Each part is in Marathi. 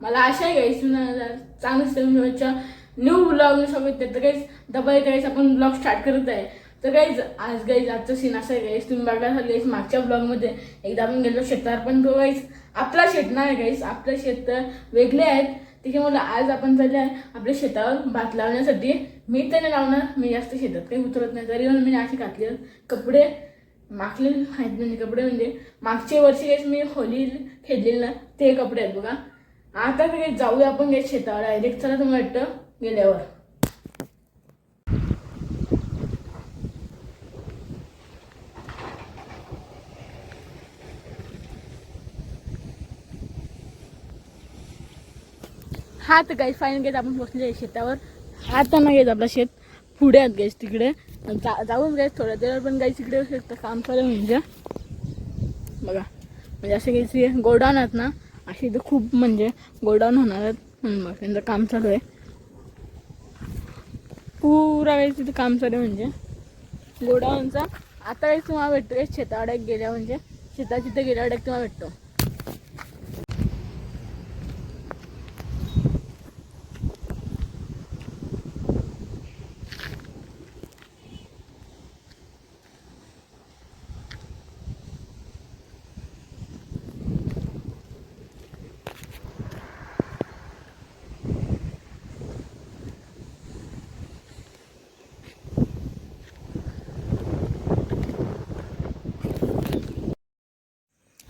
मला आशा आहे गाईस चांगलं सिनेमाच्या न्यू ब्लॉग सोबत तर काहीच डबल काहीच आपण ब्लॉग स्टार्ट करत आहे. तर काहीच आज गाईज आजचं सीन असं आहे गाईस तुम्ही बघा गाईस मागच्या ब्लॉगमध्ये एकदा आपण गेलो शेतावर पण तो गाईस आपला शेत नाही गाईस आपलं शेत तर वेगळे आहेत. त्याच्यामुळे आज आपण चालले आहे आपल्या शेतावर भात लावण्यासाठी. मी तर नाही लावणार मी जास्त शेतात काही उतरत नाही. तरी पण मी असे घातले कपडे मागले आहेत म्हणजे कपडे म्हणजे. मागच्या वर्षी काहीच मी होली खेळलेलं ना ते कपडे आहेत बघा. आता तर काही जाऊया आपण काही शेतावर डायरेक्ट चला तुम्हाला वाटतं गेल्यावर. हा तर काही फाईन गेट आपण पोचले शेतावर. हा तर नाही येत आपला शेत पुढे आहेत गाईस तिकडे. जाऊन गाईस थोड्या देवर पण गाईस तिकडे येऊ शकतं. काम चालू म्हणजे. बघा. म्हणजे असे काही गोडाऊन आहेत ना असे इथं खूप म्हणजे गोडाऊन होणार आहेत. म्हणून त्यांचं काम चालू आहे. पुरा वेळेस तिथं काम चालू आहे म्हणजे. गोडाऊनचा आता वेळेस तुम्हाला भेटतो काही गेल्या म्हणजे. शेतात तिथं गेल्या एक तुम्हाला भेटतो.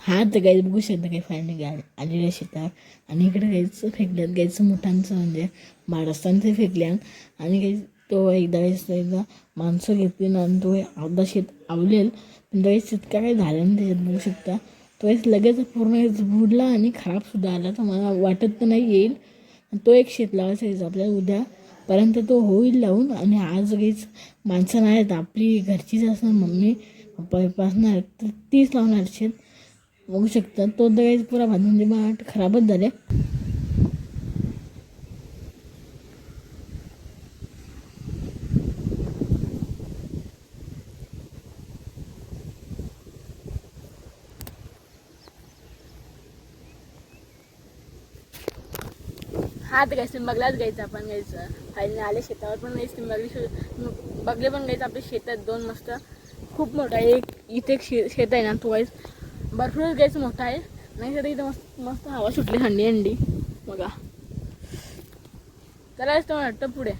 हा तर गाईच बघू शकता काही फायनली गाडी आलेल्या शेतात. आणि इकडे घ्यायचं फेकल्यात घ्यायचं मोठ्यांचं म्हणजे बाळस्थानचं फेकल्या आणि काही तो एकदा वेळेस एकदा माणसं घेतली ना आणि तो अर्धा शेत आवलेल. पण गाईच इतका काही झालं नाही त्याच्यात बघू शकता. तो वेळेस लगेच पूर्ण बुडला आणि खराबसुद्धा आला. तर मला वाटत तर नाही येईल. आणि तो एक शेत लावायचा आहे आपल्याला उद्यापर्यंत तो होईल लावून. आणि आज काहीच माणसं नाही आहेत. आपली घरचीच असणार मम्मी पप्पा पप्पा असणार तर तीच लावणार शेत. बघू शकता. तो दगायच पुरा भात म्हणजे बाट खराबच झाले. हात घ्यायचं बगलाच घ्यायचं आपण घ्यायचं. फायनली आले शेतावर पण घ्यायचं बगले बगले पण घ्यायचं. आपल्या शेतात दोन मस्त खूप मोठा एक इथे एक शे शेत आहे ना तो वाईस भरपूर घ्यायचं मोठा आहे. नाही तर इथं मस्त मस्त हवा सुटली थंडी अंडी बघा. त्याला तर वाटतं पुढे.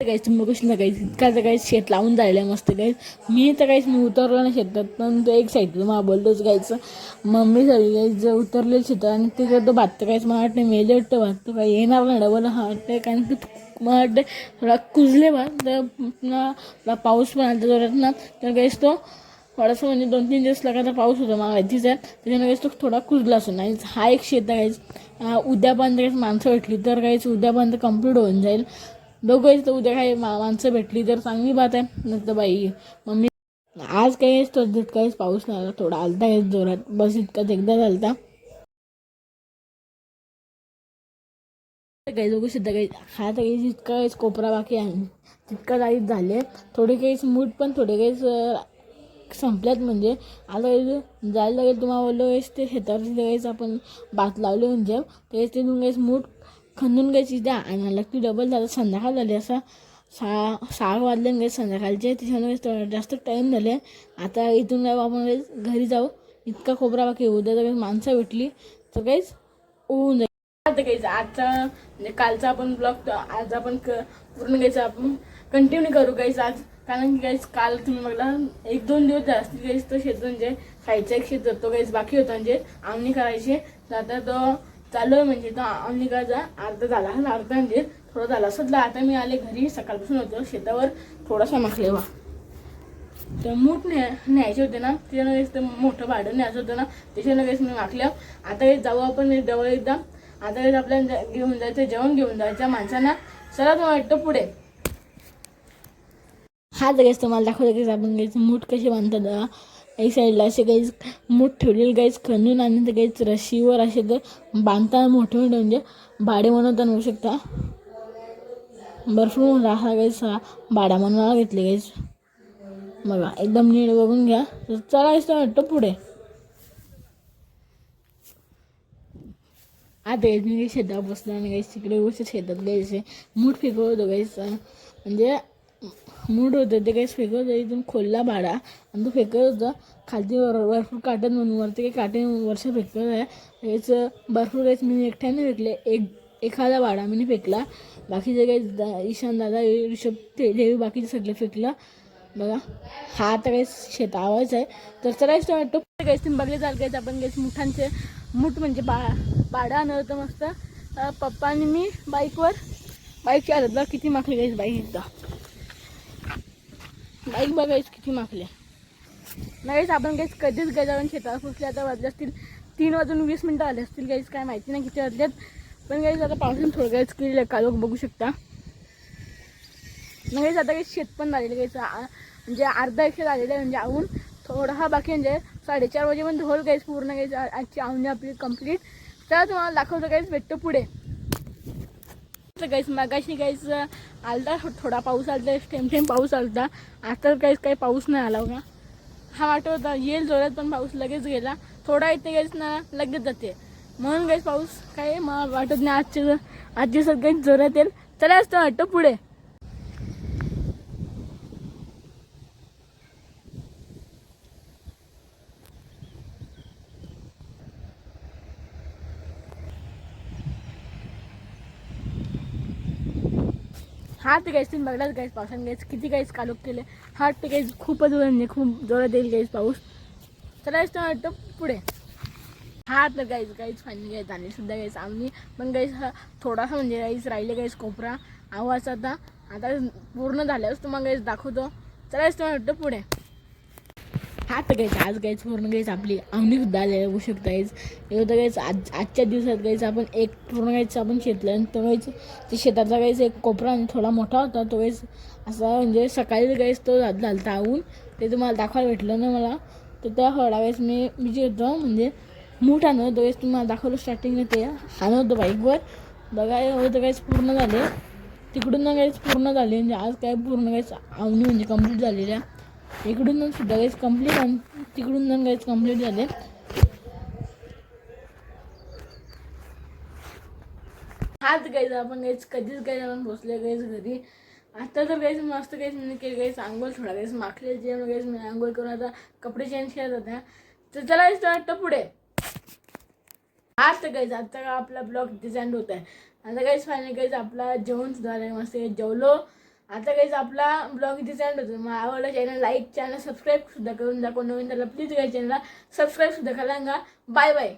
गाईस मग कशी शकता गाईस इतका तर काहीच शेत लावून जायला मस्त गाईस मी तर काहीच मी उतरलो ना शेतात पण तो एक साईड मला बोलतोच गायचं मम्मी सगळी गाईस जर उतरले शेतात आणि तिकडे तो भात तर काहीच मला वाटतं मेले वाटतं भात. तो काही येणार नाही डबल हा वाटतं कारण की मग थोडा कुजले बा तर पुन्हा थोडा पाऊस पण आला जोरात ना तर काहीच तो थोडासा म्हणजे दोन तीन दिवस लगातार पाऊस होतो मला माहितीच आहे. त्याच्यानं काहीच तो थोडा कुजला असून नाही हा एक शेत आहे काहीच उद्यापर्यंत काहीच माणसं भेटली तर काहीच उद्यापर्यंत कंप्लीट होऊन जाईल. दोघंच तर उद्या काही मा माणसं भेटली तर चांगली बात आहे. नाही तर बाई मम्मी आज काहीच तो काहीच पाऊस नाही आला थोडा आलता आहे जोरात. बस इतकाच एकदा झालता. काही दोघं सुद्धा काही. हा तर काही इतका काहीच कोपरा बाकी आहे तितका काहीच झाले थोडे काहीच मूठ पण थोडे काहीच संपल्यात म्हणजे. आता जायला लागेल तुम्हाला बोललो वेळेस ते शेतावर काहीच आपण भात लावले म्हणजे. तेच ते काहीच मूठ खंदून घ्यायची द्या. आणि की डबल झालं. संध्याकाळ झाली असा सहा सहा वाजले काही संध्याकाळचे त्याच्यामुळे थोडा जास्त टाईम झाले. आता इथून आपण घरी जाऊ. इतका खोबरा बाकी उद्या जर माणसं भेटली. तर काहीच होऊन जाईल आता काहीच आजचा म्हणजे कालचा आपण ब्लॉग आज आपण क पूर्ण घ्यायचं. आपण कंटिन्यू करू गाईस आज. कारण की गाईस काल तुम्ही बघला एक दोन दिवस जास्त गाईस तो शेत म्हणजे खायचा एक शेत जातो गाईस बाकी होता म्हणजे आमणी करायची. तर आता तो चालू आहे म्हणजे तो आमणी करायचा. अर्धा झाला. अर्धा म्हणजे थोडा झाला. सुद्धा आता मी आले घरी. सकाळपासून होतो. शेतावर थोडासा माखलेवा तर मूठ न्या न्यायचे होते ना. त्याच्यानं काहीच ते मोठं भाडं न्यायचं होतं ना. त्याच्यानं काहीच मी माखल्या आता जाऊ आपण जवळ एकदा. आता आपल्याला घेऊन जायचं जेवण घेऊन जायचं माणसांना. चला तुम्हाला वाटतं पुढे. हा जगायचं तुम्हाला दाखवलं की आपण गाईचं मूठ कसे बांधतात एक साईडला असे काही मूठ ठेवलेले गाईच खणून आणि ते काहीच रशीवर असे म्हणजे तर बांधताना मोठे मोठे म्हणजे भाडे बनवताना होऊ शकता. भरपूर मोठा हा गाईच हा भाडा बनवायला घेतले गाईच बघा एकदम नीट बघून घ्या. चला गाईस तुम्हाला वाटतं पुढे. आता गाईस मी काही शेतात बसला आणि गाईस तिकडे गोष्ट शेतात गायचे मूठ फेकवत होतो गाईस म्हणजे मूठ होतं ते काहीच फेकत होतं इथून खोलला भाडा आणि तो फेकत होता खालती वर भरपूर काटन म्हणून वरती काही काटे वर्ष फेकत आहे हेच भरपूर काहीच मी एकट्याने फेकले एक एखादा भाडा मी फेकला बाकीचे काही दा ईशान दादा ऋषभ ते देवी बाकीचे सगळे फेकलं बघा हा आता काही शेत आवाज आहे तर चला वाटतो काहीच तुम्ही बघले जाल काहीच आपण काही मुठांचे मूठ म्हणजे बा बाडा आणलं होतं मस्त. पप्पांनी मी बाईकवर बाईक आलं बघ किती माखली गाईस बाईक एकदा. बाईक बघायच किती माखले. नाहीच आपण काहीच कधीच गजावन शेतात फुसले आता वाजले असतील तीन वाजून वीस मिनटं आले असतील गाईस काय माहिती नाही किती वाजल्यात पण गाईस आता पावसाने थोडं काहीच केलेलं का लोक बघू शकता. नाही आता काही शेत पण झालेलं काहीच म्हणजे अर्धा एकशे झालेलं आहे म्हणजे आवून थोडा हा बाकी म्हणजे साडेचार वाजेपर्यंत होल गाईस पूर्ण काहीच आजची आवणी आपली कंप्लीट तर तुम्हाला दाखवतो काहीच भेटतो पुढे. तर काहीच मागाशी काहीच आलता थोडा पाऊस आलता थेंब थेंब पाऊस आलता. आता काहीच काही पाऊस नाही आला बघा. हा वाटत होता येईल जोरात पण पाऊस लगेच गेला. थोडा येते काहीच ना लगेच जाते. म्हणून काहीच पाऊस काही मला वाटत नाही आजचे आजचे दिवसात काहीच जोरात येईल. चला असतं वाटतं पुढे. हा ते काहीच तुम्ही बघलाच काहीच पावसाने गाईस किती काहीच कालोख केले. हा ते काहीच खूपच म्हणजे खूप जोरात येईल काहीच पाऊस. चला तर वाटतं पुढे. हा तर गाईस गाईस फायनली काही आणि सुद्धा गाईस आम्ही पण गाईस हा थोडासा म्हणजे गाईस राहिले काहीच कोपरा. आवाज आता आता पूर्ण झाल्यावरच तुम्हाला गाईस दाखवतो. चला तर वाटतं पुढे. हा तर काहीच आज काहीच पूर्ण गायचं आपली आवणीसुद्धा सुद्धा आली बघू शकता एवढं काहीच आज आजच्या दिवसात गायचं आपण एक पूर्ण गायचं आपण शेतलं आणि तो गायचं ते शेताचा गायचं एक कोपरा आणि थोडा मोठा होता तो गायच असा म्हणजे सकाळी गायच तो झालता आवून ते तुम्हाला दाखवायला भेटलं ना मला. तर त्या हळा वेळेस मी मी जे होतो म्हणजे मोठा आणलं तो वेळेस तुम्हाला दाखवलं स्टार्टिंगला ते. आणत होतं बाईकवर बघा एवढं काहीच पूर्ण झाले. तिकडून ना काहीच पूर्ण झाले. म्हणजे आज काय पूर्ण काहीच आवणी म्हणजे कंप्लीट झालेल्या. इकडून सुद्धा काहीच कंप्लीट आणि तिकडून पण काहीच कंप्लीट झाले. आज गाईज आपण काहीच कधीच काही आपण बसले काहीच घरी. आता तर काहीच मस्त काहीच मी केलं काहीच आंघोळ थोडा काहीच माखले जे काहीच मी आंघोळ करून आता कपडे चेंज करत होता तर चला काहीच वाटतं पुढे. आज तर काहीच आता का आपला ब्लॉग डिझाईन होत आहे आता काहीच फायनल काहीच आपला जेवण सुद्धा मस्त जेवलो. आता काहीच आपला ब्लॉग डिझाईन होतो. मग आवडला चॅनल लाईक चॅनल सबस्क्राईब सुद्धा करून दाखव. नवीन त्याला प्लीज काही चॅनलला सबस्क्राईब सुद्धा करा. Bye bye